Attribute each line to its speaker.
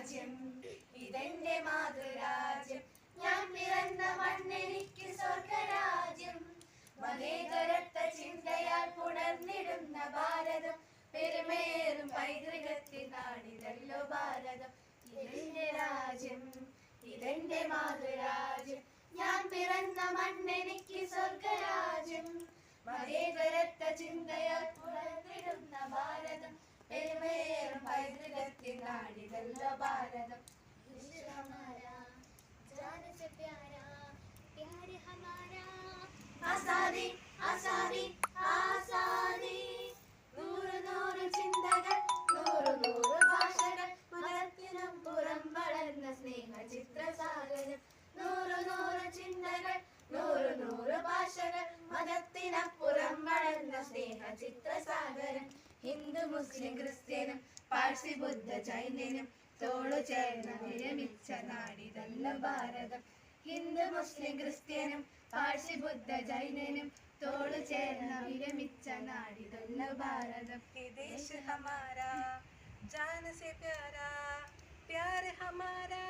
Speaker 1: രാജ്യം ഇതെന്റെ മാതൃരാജ്യം. ഞാൻ പിറന്ന മണ്ണെനിക്ക് സ്വർഗരാജ്യം. മതേതരത്വ ചിന്തയാൽ പുണർന്നിടുന്ന ഭാരതം. പെരുമേറും പൈതൃകത്തിൽ നാടിതല്ലോ ഭാരതം. ഇതെന്റെ രാജ്യം ഇതെന്റെ മാതൃരാജ്യം. ഞാൻ പിറന്ന മണ്ണെനിക്ക് സ്വർഗരാജ്യം. മതേതരത്വ ചിന്തയാൽ പുണർന്നിടുന്ന ഭാരതം. പെരുമേറും പൈതൃകത്തിൻ കാണിതല്ല ഭാരതം. ആസാദി ആസാദി ആസാദി. നൂറ് നൂറ് ചിന്തകൾ നൂറ് നൂറ് ഭാഷകൾ മരത്തിനും പുറം വളർന്ന സ്നേഹ ചിത്രസാഗരം. നൂറ് നൂറ് ചിന്തകൾ നൂറ് നൂറ് ഭാഷകൾ മതത്തിനപ്പുറം വളർന്ന സ്നേഹ ചിത്രസാഗരം. ഹിന്ദു മുസ്ലിം ക്രിസ്ത്യനും പാഴ്സി ബുദ്ധ ജൈനനും തോളു ചേർന്ന് വിരമിച്ച നാടിതല്ല ഭാരതം. ഹിന്ദു മുസ്ലിം ക്രിസ്ത്യനും പാഴ്സി ബുദ്ധ ജൈനനും തോളു ചേർന്ന് വിരമിച്ച നാടിതല്ല ഭാരതം.
Speaker 2: ദേശ് ഹമാരാ ജാന സെ പ്യാരാ പ്യാര ഹമാരാ.